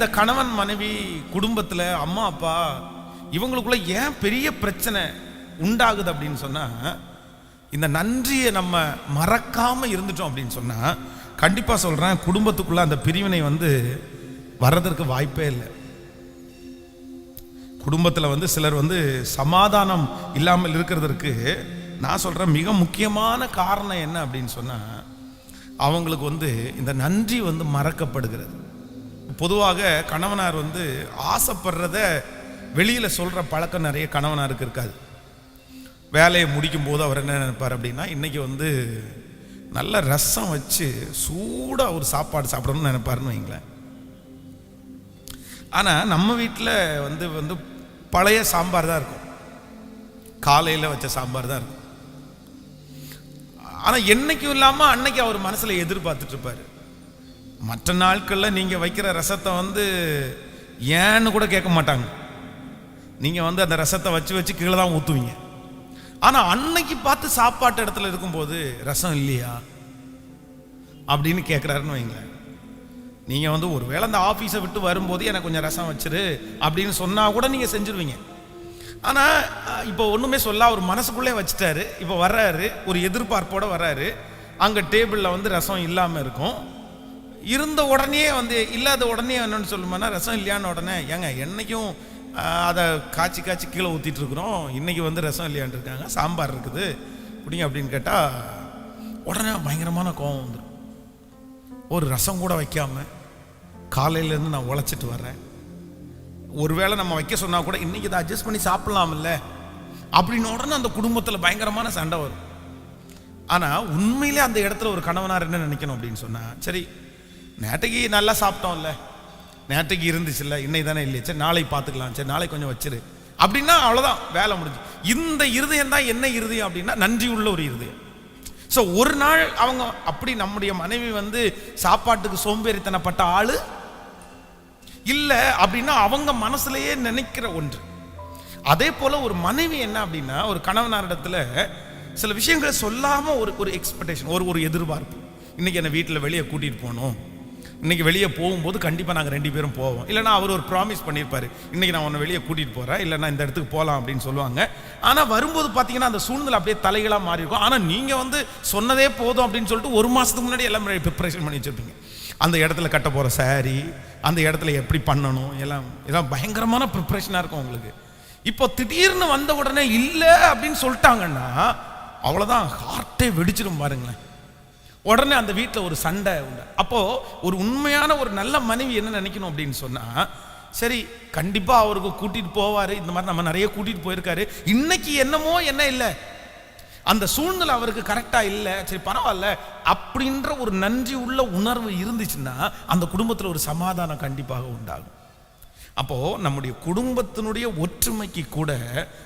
இந்த கணவன் மனைவி குடும்பத்தில் அம்மா அப்பா இவங்களுக்குள்ள ஏன் பெரிய பிரச்சனை உண்டாகுது அப்படின்னு சொன்னால் இந்த நன்றியை நம்ம மறக்காமல் இருந்துட்டோம் அப்படின்னு சொன்னால் கண்டிப்பாக சொல்கிறேன் குடும்பத்துக்குள்ளே அந்த பிரிவினை வந்து வர்றதற்கு வாய்ப்பே இல்லை. குடும்பத்தில் வந்து சிலர் வந்து சமாதானம் இல்லாமல் இருக்கிறதற்கு நான் சொல்கிறேன் மிக முக்கியமான காரணம் என்ன அப்படின்னு சொன்னால் அவங்களுக்கு வந்து இந்த நன்றி வந்து மறக்கப்படுகிறது. பொதுவாக கணவனார் வந்து ஆசைப்படுறத வெளியில் சொல்கிற பழக்கம் நிறைய கணவனாருக்கு இருக்காது. வேலையை முடிக்கும் போது அவர் என்ன நினைப்பார் அப்படின்னா இன்றைக்கி வந்து நல்ல ரசம் வச்சு சூடாக ஒரு சாப்பாடு சாப்பிடணும்னு நினைப்பாருன்னு வைங்களேன். ஆனால் நம்ம வீட்டில் வந்து வந்து பழைய சாம்பார் தான் இருக்கும். காலையில் வச்ச சாம்பார் தான் இருக்கும். ஆனால் என்னைக்கும் இல்லாமல் அன்னைக்கு அவர் மனசில் எதிர்பார்த்துட்ருப்பார் மற்ற நாட்களில் நீங்கள் வைக்கிற ரசத்தை வந்து ஏன்னு கூட கேட்க மாட்டாங்க. நீங்கள் வந்து அந்த ரசத்தை வச்சு வச்சு கீழே தான் ஊற்றுவீங்க ஆனால் அன்னைக்கு பார்த்து சாப்பாட்டு இடத்துல இருக்கும்போது ரசம் இல்லையா? அப்படின்னு கேட்குறாருன்னு வைங்களேன். நீங்கள் வந்து ஒரு வேளை அந்த ஆஃபீஸை விட்டு வரும்போது எனக்கு கொஞ்சம் ரசம் வச்சிரு அப்படின்னு சொன்னால் கூட நீங்கள் செஞ்சுருவீங்க. ஆனால் இப்போ ஒன்றுமே சொல்ல அவர் மனசுக்குள்ளே வச்சுட்டாரு. இப்போ வர்றாரு ஒரு எதிர்பார்ப்போட வர்றாரு. அங்கே டேபிளில் வந்து ரசம் இல்லாமல் இருக்கும். இருந்த உடனே வந்து இல்லாத உடனே என்னென்னு சொல்லுமானா ரசம் இல்லையான்னு உடனே ஏங்க என்னைக்கும் அதை காய்ச்சி காய்ச்சி கீழே ஊற்றிட்டு இருக்கிறோம். வந்து ரசம் இல்லையான்னு இருக்காங்க. சாம்பார் இருக்குது. குடிங்க அப்படின்னு கேட்டால் உடனே பயங்கரமான கோவம் வந்துடும் ஒரு ரசம் கூட வைக்காமல் காலையிலேருந்து நான் உழைச்சிட்டு வர்றேன். ஒருவேளை நம்ம வைக்க சொன்னால் கூட இன்றைக்கி இதை அட்ஜஸ்ட் பண்ணி சாப்பிட்லாம்ல. அப்படின்னு உடனே அந்த குடும்பத்தில் பயங்கரமான சண்டை வரும். ஆனால் உண்மையிலே அந்த இடத்துல ஒரு கணவனார் என்ன நினைக்கணும் அப்படின்னு சொன்னால் சரி நேற்றுக்கு நல்லா சாப்பிட்டோம்ல. நேற்றுக்கு இருந்துச்சுல்ல இன்னைக்கு தானே இல்லையா. சரி நாளைக்கு பார்த்துக்கலாம். சரி நாளைக்கு கொஞ்சம் வச்சிரு. அப்படின்னா அவ்வளோதான் வேலை முடிஞ்சு. இந்த இருதயம் தான் என்ன இருதயம் அப்படின்னா நன்றி உள்ள ஒரு இருதயம். ஸோ ஒரு நாள் அவங்க அப்படி நம்முடைய மனைவி வந்து சாப்பாட்டுக்கு சோம்பேறித்தனப்பட்ட ஆள்? இல்லை அப்படின்னா அவங்க மனசுலையே நினைக்கிற ஒன்று. அதே போல் ஒரு மனைவி என்ன அப்படின்னா ஒரு கணவனாரிடத்தில் சில விஷயங்களை சொல்லாமல் ஒரு ஒரு எக்ஸ்பெக்டேஷன் ஒரு ஒரு எதிர்பார்ப்பு. இன்னைக்கு என்னை வீட்டில் வெளியே கூட்டிகிட்டு போகணும். இன்றைக்கி வெளியே போகும்போது கண்டிப்பாக நாங்கள் ரெண்டு பேரும் போவோம். இல்லைன்னா அவர் ஒரு ப்ராமிஸ் பண்ணியிருப்பார். இன்றைக்கி நான் உன்னை வெளியே கூட்டிகிட்டு போகிறேன் இல்லைன்னா இந்த இடத்துக்கு போகலாம் அப்படின்னு சொல்லுவாங்க. ஆனால் வரும்போது பார்த்தீங்கன்னா அந்த சூழ்நிலை அப்படியே தலைகளாக மாறி இருக்கும். ஆனால் நீங்கள் வந்து சொன்னதே போதும் அப்படின்னு சொல்லிட்டு ஒரு மாதத்துக்கு முன்னாடி எல்லாம் ப்ரிப்பரேஷன் பண்ணி வச்சுருப்பீங்க. அந்த இடத்துல கட்ட போகிற சாரி அந்த இடத்துல எப்படி பண்ணணும் எல்லாம் எல்லாம் பயங்கரமான ப்ரிப்ரேஷனாக இருக்கும் உங்களுக்கு. இப்போ திடீர்னு வந்த உடனே இல்லை அப்படின்னு சொல்லிட்டாங்கன்னா அவ்வளோதான் ஹார்ட்டே வெடிச்சிடும் பாருங்களேன். உடனே அந்த வீட்டில் ஒரு சண்டை உண்டு. அப்போது ஒரு உண்மையான ஒரு நல்ல மனைவி என்ன நினைக்கணும் அப்படின்னு சொன்னால் சரி கண்டிப்பாக அவருக்கு கூட்டிகிட்டு போவார் இந்த மாதிரி நம்ம நிறைய கூட்டிகிட்டு போயிருக்காரு. இன்னைக்கு என்னமோ என்ன இல்லை. அந்த சூழ்நிலை அவருக்கு கரெக்டாக இல்லை. சரி பரவாயில்ல. அப்படின்ற ஒரு நன்றி உள்ள உணர்வு இருந்துச்சுன்னா அந்த குடும்பத்தில் ஒரு சமாதானம் கண்டிப்பாக உண்டாகும். அப்போது நம்முடைய குடும்பத்தினுடைய ஒற்றுமைக்கு கூட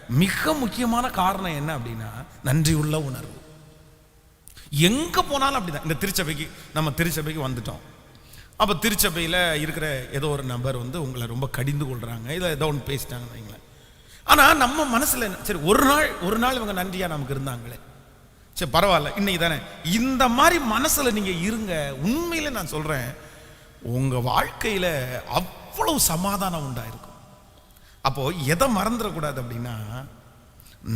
மிக முக்கியமான காரணம் என்ன அப்படின்னா நன்றி உள்ள உணர்வு. எங்கே போனாலும் அப்படிதான். இந்த திருச்சபைக்கு நம்ம திருச்சபைக்கு வந்துட்டோம். அப்போ திருச்சபையில் இருக்கிற ஏதோ ஒரு நபர் வந்து உங்களை ரொம்ப கடிந்து கொள்கிறாங்க இல்லை ஏதோ ஒன்று பேசிட்டாங்கன்னு வைங்களேன். ஆனால் நம்ம மனசில் என்ன? சரி ஒரு நாள் ஒரு நாள் இவங்க நன்றியாக நமக்கு இருந்தாங்களே. சரி பரவாயில்ல இன்னைக்கு தானே. இந்த மாதிரி மனசில் நீங்கள் இருங்க. உண்மையில் நான் சொல்கிறேன் உங்கள் வாழ்க்கையில் அவ்வளவு சமாதானம் உண்டாயிருக்கும். அப்போது எதை மறந்துடக்கூடாது அப்படின்னா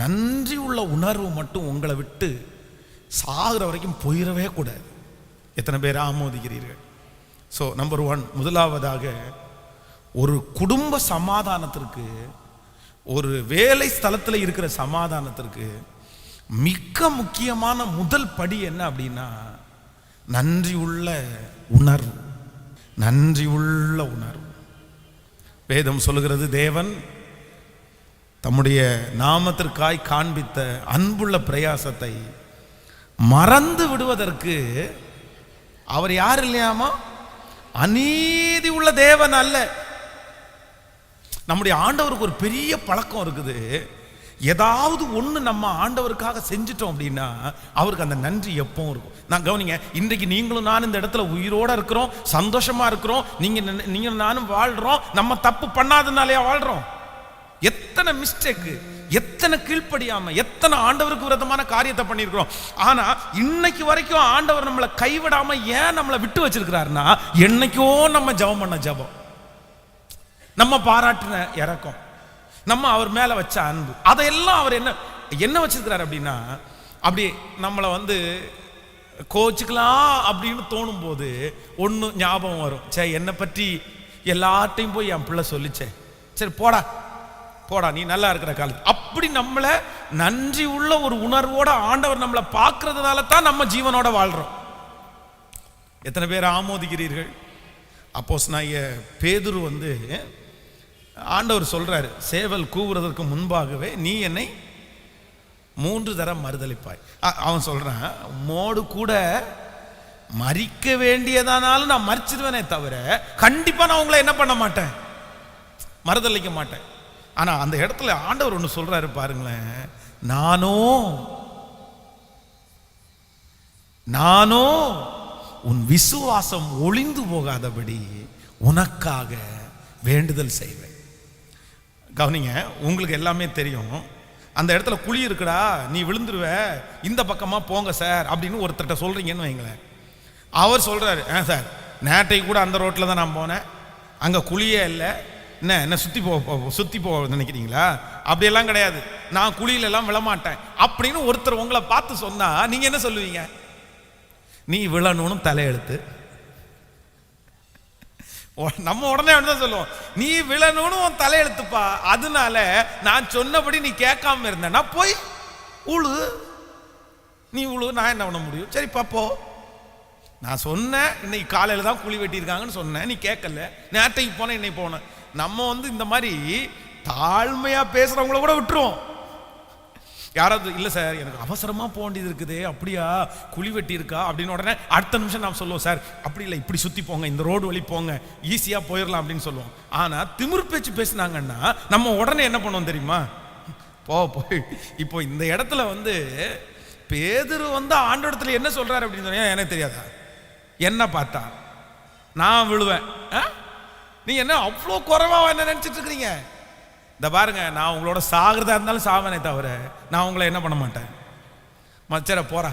நன்றி உள்ள உணர்வு மட்டும் உங்களை விட்டு சாகுற வரைக்கும் போயிடவே கூடாது. எத்தனை பேர் ஆமோதிக்கிறீர்கள்? ஸோ நம்பர் ஒன் முதலாவதாக ஒரு குடும்ப சமாதானத்திற்கு ஒரு வேலை ஸ்தலத்தில் இருக்கிற சமாதானத்திற்கு மிக முக்கியமான முதல் படி என்ன அப்படின்னா நன்றி உள்ள உணர்வு. நன்றி உள்ள உணர்வு. வேதம் சொல்லுகிறது தேவன் தம்முடைய நாமத்திற்காய் காண்பித்த அன்புள்ள பிரயாசத்தை மறந்து விடுவதற்கு அவர் யார் இல்லையாமா? அநீதி உள்ள தேவன் அல்ல. நம்முடைய ஆண்டவருக்கு ஒரு பெரிய பழக்கம் இருக்குது. ஏதாவது ஒன்று நம்ம ஆண்டவருக்காக செஞ்சிட்டோம் அப்படின்னா அவருக்கு அந்த நன்றி எப்பவும் இருக்கும். நான் கவனிங்க இன்றைக்கு நீங்களும் நானும் இந்த இடத்துல உயிரோட இருக்கிறோம் சந்தோஷமாக இருக்கிறோம். நீங்கள் நீங்களும் நானும் வாழ்கிறோம் நம்ம தப்பு பண்ணாதனாலயா வாழ்கிறோம் எத்தனை மிஸ்டேக்கு எத்தனை கீழ்ப்படியாம எத்தனை ஆண்டவருக்கு விரதமான காரியத்தை பண்ணியிருக்கிறோம். ஆனா இன்னைக்கு வரைக்கும் ஆண்டவர் நம்மளை கைவிடாம ஏன் நம்மளை விட்டு வச்சிருக்கிறாருன்னா என்னைக்கோ நம்ம ஜெபம் பண்ண ஜெபம். நம்ம பாராட்டின இறக்கம். நம்ம அவர் மேல வச்ச அன்பு. அதையெல்லாம் அவர் என்ன என்ன வச்சிருக்கிறார் அப்படின்னா அப்படி நம்மளை வந்து கோச்சுக்கலாம் அப்படின்னு தோணும் போது ஒன்று ஞாபகம் வரும். சே என்னை பற்றி எல்லார்ட்டையும் போய் என் பிள்ளை சொல்லிச்சே. சரி போடா. போடா நீ நல்லா இருக்கிற காலத்து அப்படி நம்மளை நன்றி உள்ள ஒரு உணர்வோட ஆண்டவர் நம்மளை பார்க்கறதுனால தான் நம்ம ஜீவனோட வாழ்கிறோம் எத்தனை பேர் ஆமோதிக்கிறீர்கள்? அப்போஸ் நான் பேதுரு வந்து ஆண்டவர் சொல்கிறாரு சேவல் கூவுறதற்கு முன்பாகவே நீ என்னை மூன்று தரம் மறுதளிப்பாய் அவன் சொல்கிறான் மோடு கூட மறிக்க வேண்டியதானாலும் நான் மறிச்சிருவேனே தவிர கண்டிப்பாக நான் உங்களை என்ன பண்ண மாட்டேன்? மறுதளிக்க மாட்டேன். ஆனால் அந்த இடத்துல ஆண்டவர் ஒன்று சொல்கிறாரு பாருங்களேன். நானோ நானோ உன் விசுவாசம் ஒளிந்து போகாதபடி உனக்காக வேண்டுதல் செய்வேன். கவனிங்க உங்களுக்கு எல்லாமே தெரியும். அந்த இடத்துல குழி இருக்குடா நீ விழுந்துருவ இந்த பக்கமாக போங்க சார் அப்படின்னு ஒருத்தர்கிட்ட சொல்கிறீங்கன்னு வைங்களேன். அவர் சொல்கிறாரு ஆ சார் நேட்டை கூட அந்த ரோட்டில் தான் நான் போனேன். அங்கே குழியே இல்லை. என்ன என்ன சுற்றி போ சுற்றி போ நினைக்கிறீங்களா? அப்படியெல்லாம் கிடையாது. நான் குழியில எல்லாம் விழமாட்டேன். அப்படின்னு ஒருத்தர் உங்களை பார்த்து சொன்னா நீங்க என்ன சொல்லுவீங்க? நீ விழணும்னு தலையெழுத்து. நம்ம உடனே தான் சொல்லுவோம். நீ விழணும்னு உன் தலையெழுத்துப்பா. அதனால நான் சொன்னபடி நீ கேட்காம இருந்தேன்னா போய் உழு. நீ உழு நான் என்ன பண்ண முடியும்? சரி பாப்போ நான் சொன்னேன் இன்னைக்கு காலையில் தான் குழி வெட்டியிருக்காங்கன்னு சொன்னேன் நீ கேட்கல. நேற்றைக்கு போனேன் இன்னைக்கு போனேன். நம்ம வந்து இந்த மாதிரி தாழ்மையாக பேசுகிறவங்கள கூட விட்டுருவோம். யாராவது இல்லை சார் எனக்கு அவசரமாக போக வேண்டியது இருக்குது. அப்படியா? குழி வெட்டி இருக்கா அப்படின்னு உடனே அடுத்த நிமிஷம் நாம் சொல்லுவோம் சார் அப்படி இல்லை இப்படி சுற்றி போங்க இந்த ரோடு வழி போங்க ஈஸியாக போயிடலாம் அப்படின்னு சொல்லுவோம். ஆனால் திமிர் பேச்சு பேசுனாங்கன்னா நம்ம உடனே என்ன பண்ணுவோம் தெரியுமா? போ போய். இப்போ இந்த இடத்துல வந்து பேதர் வந்து ஆண்டோடத்துல என்ன சொல்கிறார் அப்படின்னு சொன்னால் எனக்கு தெரியாதா? என்ன பார்த்தா? நான் விழுவேன். ஆ? என்ன அவ்வளோ குறைவா என்ன நினைச்சிட்டு இருக்கிறீங்க? இந்த பாருங்க நான் உங்களோட சாகிறதா இருந்தாலும் சாவனே தவிர நான் உங்களை என்ன பண்ண மாட்டேன்? மச்சர போறா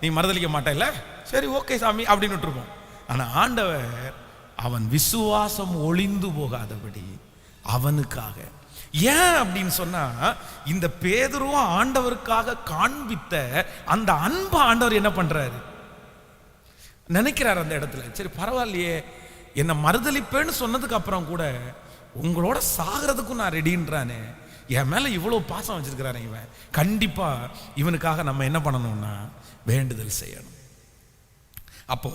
நீ மறுதளிக்க மாட்டேல்ல சரி ஓகே சாமி அப்படின்னு விட்டுருப்போம் ஆனால் ஆண்டவர் அவன் விசுவாசம் ஒளிந்து போகாதபடி அவனுக்காக. ஏன் அப்படின்னு சொன்னா இந்த பேதுருவம் ஆண்டவருக்காக காண்பித்த அந்த அன்பு ஆண்டவர் என்ன பண்றாரு? நினைக்கிறார் அந்த இடத்துல. சரி பரவாயில்லையே. என்னை மறுதளிப்பேன்னு சொன்னதுக்கு அப்புறம் கூட உங்களோட சாகிறதுக்கும் நான் ரெடின்றானே என் மேலே இவ்வளோ பாசம் வச்சிருக்கிறானே இவன். கண்டிப்பாக இவனுக்காக நம்ம என்ன பண்ணணும்னா வேண்டுதல் செய்யணும். அப்போ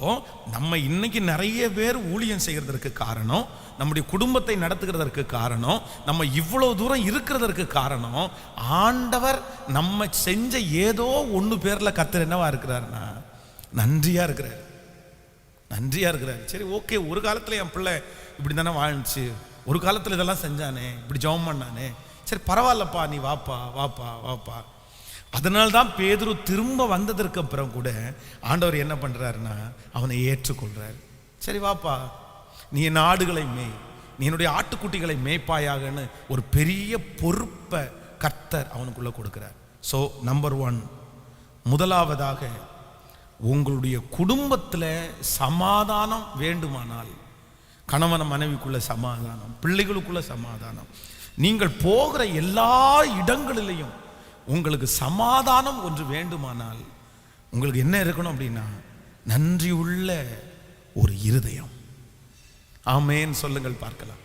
நம்ம இன்னைக்கு நிறைய பேர் ஊழியம் செய்கிறதற்கு காரணம் நம்முடைய குடும்பத்தை நடத்துகிறதற்கு காரணம் நம்ம இவ்வளோ தூரம் இருக்கிறதற்கு காரணம் ஆண்டவர் நம்ம செஞ்ச ஏதோ ஒன்று பேரில் கத்துற என்னவா இருக்கிறாருன்னா நன்றியாக இருக்கிறார். நன்றியாக இருக்கிறார். சரி ஓகே ஒரு காலத்தில் என் பிள்ளை இப்படி தானே வாழ்ந்துச்சு. ஒரு காலத்தில் இதெல்லாம் செஞ்சானே இப்படி ஜெபம் பண்ணானே. சரி பரவாயில்லப்பா நீ வாப்பா வாப்பா வாப்பா. அதனால்தான் பேதுரு திரும்ப வந்ததற்கு அப்புறம் கூட ஆண்டவர் என்ன பண்ணுறாருன்னா அவனை ஏற்றுக்கொள்றார். சரி வாப்பா நீ என் ஆடுகளை மேய். நீ என்னுடைய ஆட்டுக்குட்டிகளை மேய்ப்பாயாகன்னு ஒரு பெரிய பொறுப்பை கர்த்தர் அவனுக்குள்ளே கொடுக்குறார். ஸோ நம்பர் ஒன் முதலாவதாக உங்களுடைய குடும்பத்தில் சமாதானம் வேண்டுமானால் கணவன மனைவிக்குள்ள சமாதானம் பிள்ளைகளுக்குள்ள சமாதானம் நீங்கள் போகிற எல்லா இடங்களிலையும் உங்களுக்கு சமாதானம் ஒன்று வேண்டுமானால் உங்களுக்கு என்ன இருக்கணும் அப்படின்னா நன்றி உள்ள ஒரு இருதயம். ஆமேன் சொல்லுங்கள் பார்க்கலாம்.